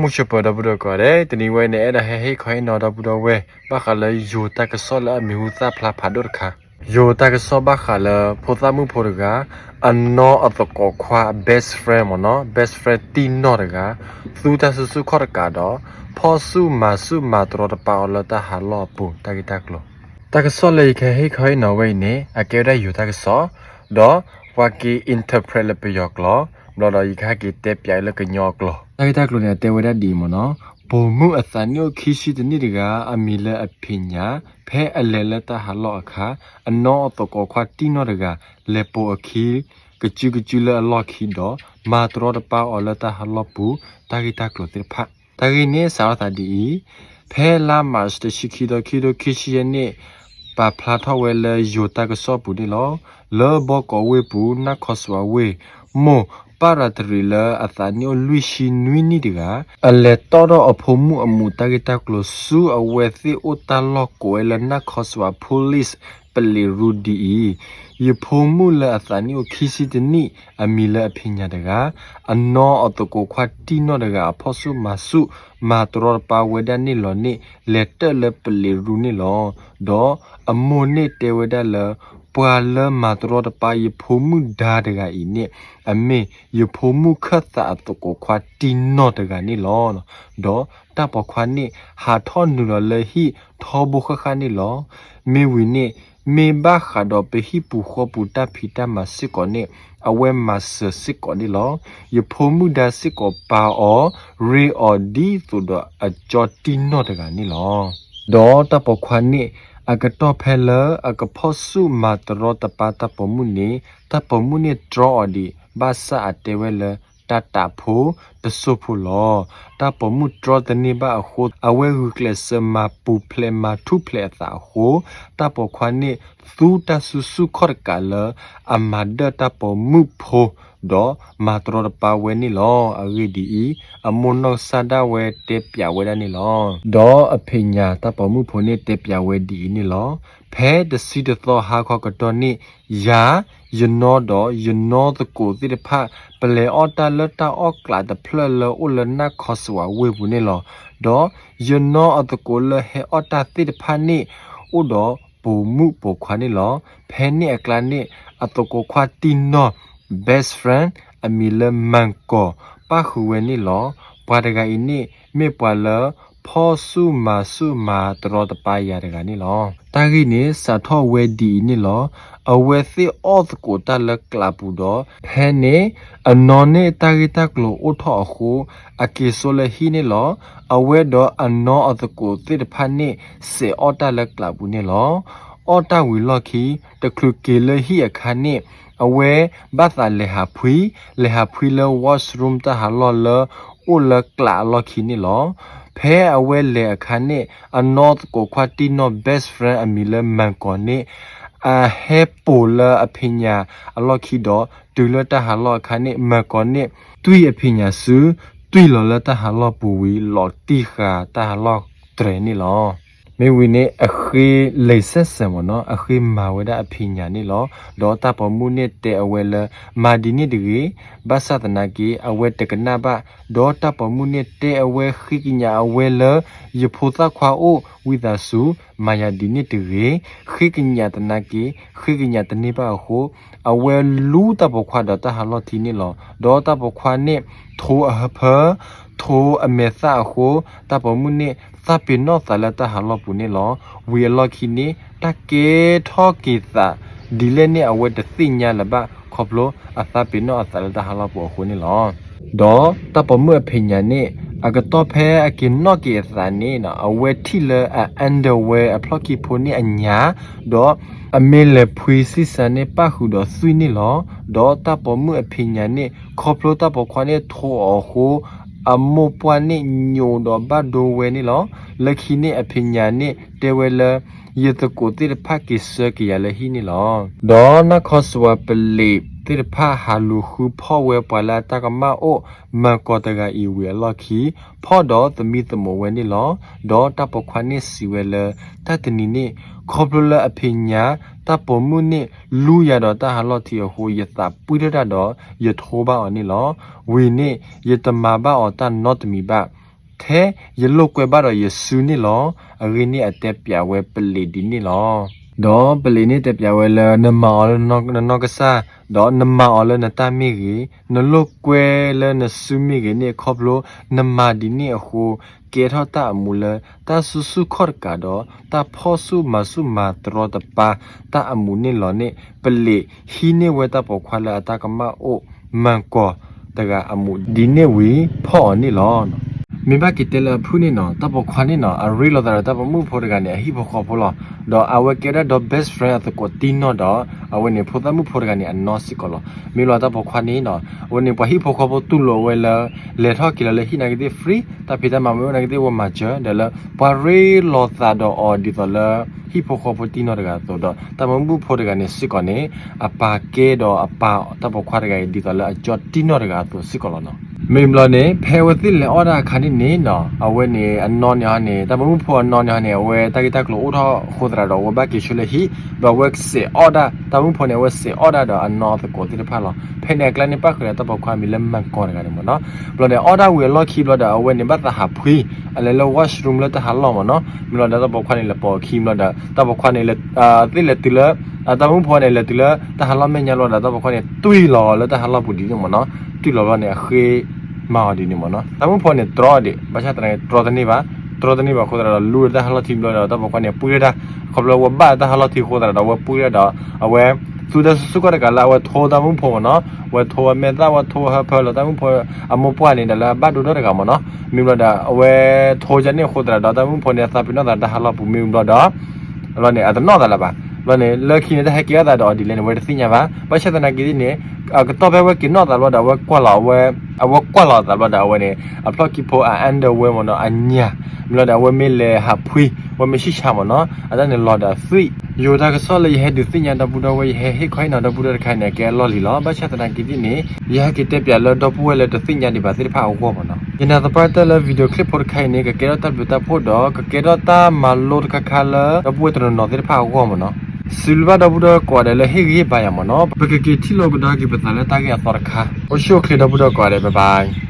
မှုချပဒဘဒကရဲတနီဝဲနဲ့အဲ့ဒါဟဲဟဲခိုင်းနော်ဒဘဒဝဲဘာခလဲယူတကဆောလာမီဟူသဖလာဖာဒတ်ခါယူတကဆောဘာခလာဖိုသမူဖိုရကအနောအတကောခွာ best friend မနော် best friend တီနော်တကသူတဆဆုခေါ်ကတော့ဖောဆုမဆုမတော်တပါလတဟာလောပူတကိတကလောတကဆောလေခဲဟဲခိုင်းနော်ဝဲနေအကဲရယူတကဆောတော့ဝါကီ interpret လပယောကလော ဘလော်တော်ဤခါကီတက်ပြိုင်လကညောကလောတကိတကလောနဲ့တေဝရဒီမနော်ဘုံမှုအသညိုခိရှိတဲ့နေ့တကအမီလအဖိညာဖဲအလဲလက်တဟာလောအခါအနောအတကောခွာတီနော်တကလေပိုအခီကချူကချူလာလော်ခီတော့မာတရောတပါအော်လတဟာလောပူတာဂီတာကလိုတေဖတ်တာဂီနေစာရတာဒီဖဲလာမတ်တရှိခီတော့ခီတော့ခိရှိယနေပါဖလာထောဝဲလေယိုတာကဆောပူဒီလောလောဘောကောဝေပူနခောဆွာဝေ မောပါရတရီလာအသညိုလူရှိနွီနီတကအလက်တော်တော့အဖို့မှုအမှုတကတကလဆူအဝဲသီဥတလောကိုလနခောဆွာ police ပလီရူဒီယဖို့မှုလအသညိုခီစီတနီအမီလအဖိညာတကအနောအတကိုခွတ်တီနောတကအဖို့စုမဆုမာတရပါဝဒနီလောနီလက်တလပလီရူနီလောတော့အမွန်နေတေဝဒလ ပွာလမာတရတပါယဖို့မှုဒါတကဤနေအမေယဖို့မှုခတ်တာတကိုခွတ်တီနောတကနီလောတော့တပခွာနီဟာထောနူလလေဟီထောဘခခနီလောမေဝီနီမေဘာခါတော့ပဟိပူခောပူတဖီတမစစ်ကောနေအဝဲမဆစစ်ကောနေလောယဖိုမှုဒါစစ်ကောပါအောရေအော်ဒီသူတော့အကြောတီနော့တကနေလောဒေါ်တပခွာနေ အကတော့ဖဲလအကဖောဆုမာတရောတပါတပမှုနေတပမှုနေ draw ဒီဘာစာအတေဝဲလတတဖိုတဆုဖိုလော တပမှု draw တနေပါအခုအဝဲဟုကလစမပူဖလေမထုဖလေသာဟုတပခွာနေသူတဆူဆုခော့ကလအမဒတပမှုဖိုတော့မာတရပါဝဲနီလောအဂိဒီအမွန်နောဆာဒဝဲတေပြဝဲဒနီလောဒေါ်အဖိညာတပမှုဖိုနေတေပြဝဲဒီနီလောဖဲတစီတသောဟာခောကတော်နိယာယနောတော့ယနောတကိုတိတဖပလေအော်တာလတာအော့ကလာတဖလလဥလနာခောစဝဝေဘူးနီလောဒေါ်ယနောအတကိုလဟေအော်တာတိတဖနိဥတော့ပူမှုပူခွာနီလောဖဲနိအကလာနိအတကိုခွာတိနော best friend အမီလမန်ကိုပါခူဝဲနီလောပွားတကအိနိမေပွာလ ဖောဆုမာဆုမာတရောတပါရတကနီလောတာဂိနေစာထောဝဲဒီနီလောအဝဲသိအော့ကိုတလကလာပူတော့ဖဲနေအနော်နေတာဂိတကလိုအထောအခုအကေဆိုလဟီနီလောအဝဲတော့အနော်အတကိုတိတဖာနေစေအော်တလကလာပူနီလောအော်တဝီလော်ခီတကလုကေလဟီအခါနေအဝဲဘာသာလေဟာဖွီလေဟာဖွီလဝါရှ်ရူမ်တဟာလောလအိုလကလာလော်ခီနီလော ဖဲအဝဲလေအခါနေအနော့ကိုခွာတီနို best friend အမီလမန်ကောနေအဟေပိုလာအဖိညာအလော်ခီတော့ဒူလတဟာလော်ခါနေမကောနေတွီအဖိညာဆူတွီလော်လတဟာလော်ပူဝီလော်တီခာတဟာလော်တရနီလော မေဝီနေအခေလေဆက်ဆံမနော်အခေမာဝဒအဖိညာနေလောဒေါ်တာပမှုနေတဲ့အဝဲလမာဒီနေတကြီးဘာသာတနာကြီးအဝဲတကနာဘဒေါ်တာပမှုနေတဲ့အဝဲခိကညာအဝဲလယဖိုသခွာအိုဝိဒါစုမာယာဒီနေတကြီးခိကညာတနာကြီးခိကညာတနေပါဟုအဝဲလူတပခွာဒတာဟာလောတီနေလောဒေါ်တာပခွာနေထိုးအဟဖထိုးအမေသာဟုတပမှုနေသပိနောသလတဟာလောပုနေလောဝီလောခိနေတကေထောကိသာဒီလေနေအဝတ်တသိညာလဘခေါပလိုအသပိနောအသလတဟာလောပုခုနေလောဒေါ်တပမှုအဖိညာနေ အကတော့ဖဲအကိနော့ကေသာနေနော်အဝဲထီလအန်ဒဝဲအဖလော့ကီဖိုနေအညာဒေါ်အမေလေဖွေစစ်စနေပခုတော့ဆွေးနေလောဒေါ်တပမှုအဖိညာနေခေါပလိုတပခွာနေထိုးအောအမောပွားနေညိုတော့ဘတ်ဒိုဝဲနေလောလခိနေအဖညာနေတဲဝဲလယတကိုတိဖာကိစကရလဟိနေလောဒေါ်နခောစဝပလီ တိဖာဟာလူခုဖောဝဲပလာတကမအိုမကောတကဤဝဲလခိဖောတော့သမီသမဝဲနေလောဒေါ်တပခွာနေစီဝဲလတတနီနေခေါပလအဖညာတပမှုနေလူရတော့တဟာလော့တီဟိုယတာပွိရတော့ယထိုးပါအနိလောဝီနေယတမဘာအတန်နော့တမီဘာထဲယလုကွယ်ပါတော့ယေစုနီလောအရင်းနီအတက်ပြဝဲပလီဒီနီလောဒေါ်ပလီနီတက်ပြဝဲလနမောလနောနောကစား ဒေါ်နမောလနတမီကြီးနလုကွယ်လနစုမီကြီးနီခေါပလိုနမဒီနီအခုကေထတာမူလတာဆုဆုခေါ်ကတော့တာဖောဆုမဆုမာတရတပါတာအမူနီလောနေပလီဟီနေဝဲတာပေါ်ခွာလာတာကမအိုမန်ကောတကအမူဒီနေဝီဖောနီလောနော် မိဘကီတလဖူနီနော်တပခွာနီနော်အရီလောဒါတပမှုဖို့တကနေဟိဘခေါ်ဖို့လောတော့အဝကေရတော့ best friend at ko tino တော့အဝနေဖို့တမှုဖို့တကနေအနော်စစ်ကောလောမီလောတပခွာနီနော်ဝနေပဟိဖို့ခေါ်ဖို့တူလောဝဲလာလေထောက်ကီလေဟိနာကတိ free တပိတမမေနာကတိဝမချာဒလပရီလောသာတော့အော်ဒီတော့လာဟိဖို့ခေါ်ဖို့တီနော်တကတော့တော့တမမှုဖို့တကနေစစ်ကောနေအပါကဲတော့အပါတပခွာတကနေဒီတော့လာအကျော်တီနော်တကတော့စစ်ကောလောနော် မေမလနေဖဲဝတိလေအော်ဒါခါနိနေနော်အဝဲနေအနော်ညာနေတမမှုဖော်နော်ညာနေဝဲတကိတကလို့ဥထောခိုဒရာတော့ဝဘကိရှုလေဟီဘဝက်စေအော်ဒါတမမှုဖော်နေဝဲစေအော်ဒါတော့အနော်တကိုတိတဖာလောဖဲနေကလနေပတ်ခရတပခွာမီလမန်ကောရကနေမနော်ဘလနေအော်ဒါဝဲလော်ခီဘလဒါအဝဲနေဘတ်ဟာဖွီအလေလောဝါရှ်ရူမ်လတဟာလောမနော်မလဒါတပခွာနေလပေါ်ခီမလဒါတပခွာနေလေအာတိလေတိလေအတမမှုဖော်နေလေတိလေတဟာလောမညာလောဒါတပခွာနေတွီလောလေတဟာလောပူဒီမနော်တွီလောလောနေခေ မာဒီနီမနော်တမဖို့နေဒရဒီဘာသာတနေဒရဒနီပါဒရဒနီပါခိုဒရာလူဒါဟလာတီဘလာတော့ဘကွနေပူရတာခဘလဝဘာဒါဟလာတီခိုဒရာတော့ပူရတာအဝဲသူဒစုကရကလာဝထောဒမဖို့နော်ဝထောမေတာဝထောဟဖလတမဖို့အမပွားနေတယ်လားဘတ်ဒူဒရကမနော်မိမလာဒါအဝဲထောချနေခိုဒရာတော့တမဖို့နေသပိနောဒါဟလာပူမိမလာတော့လောနေအဒနောဒါလာပါလောနေလခိနေတဲ့ဟက်ကရတာတော့ဒီလေဝဲသိညာပါဘာချက်တနာကြီးနေကတော့ပဲဝဲကိနောဒါလောဒါဝဲကွာလာဝဲအဝကွာလာဒါလောဒါဝဲနေအပလကိဖိုအန်ဒဝဲမနောအညာမလောဒါဝဲမေလေဟာဖွီဝဲမရှိချာမနောအဒနေလောဒါဆွိယောဒါကဆောလေဟဲဒီသိညာတပူတော်ဝဲဟဲဟိခိုင်းနာတပူတော်ခိုင်းနေကဲလောလီလောဘာချက်တနာကြီးနေရဟကိတက်ပြလောတော့ပူဝဲလေတသိညာဒီပါသိဖာအောမနောယနာတပတ်တလဗီဒီယိုကလစ်ပေါ်ခိုင်းနေကကဲ တော့တပ်တပ်ဖို့တော့ကကဲတော့တာမလောကခါလာတပူတနော်သိဖာအောမနော silva da buda kwade le higi ba ya mo no beke ke thilo buda ki betale ta ge asar kha o sho khle da buda kwade bye bye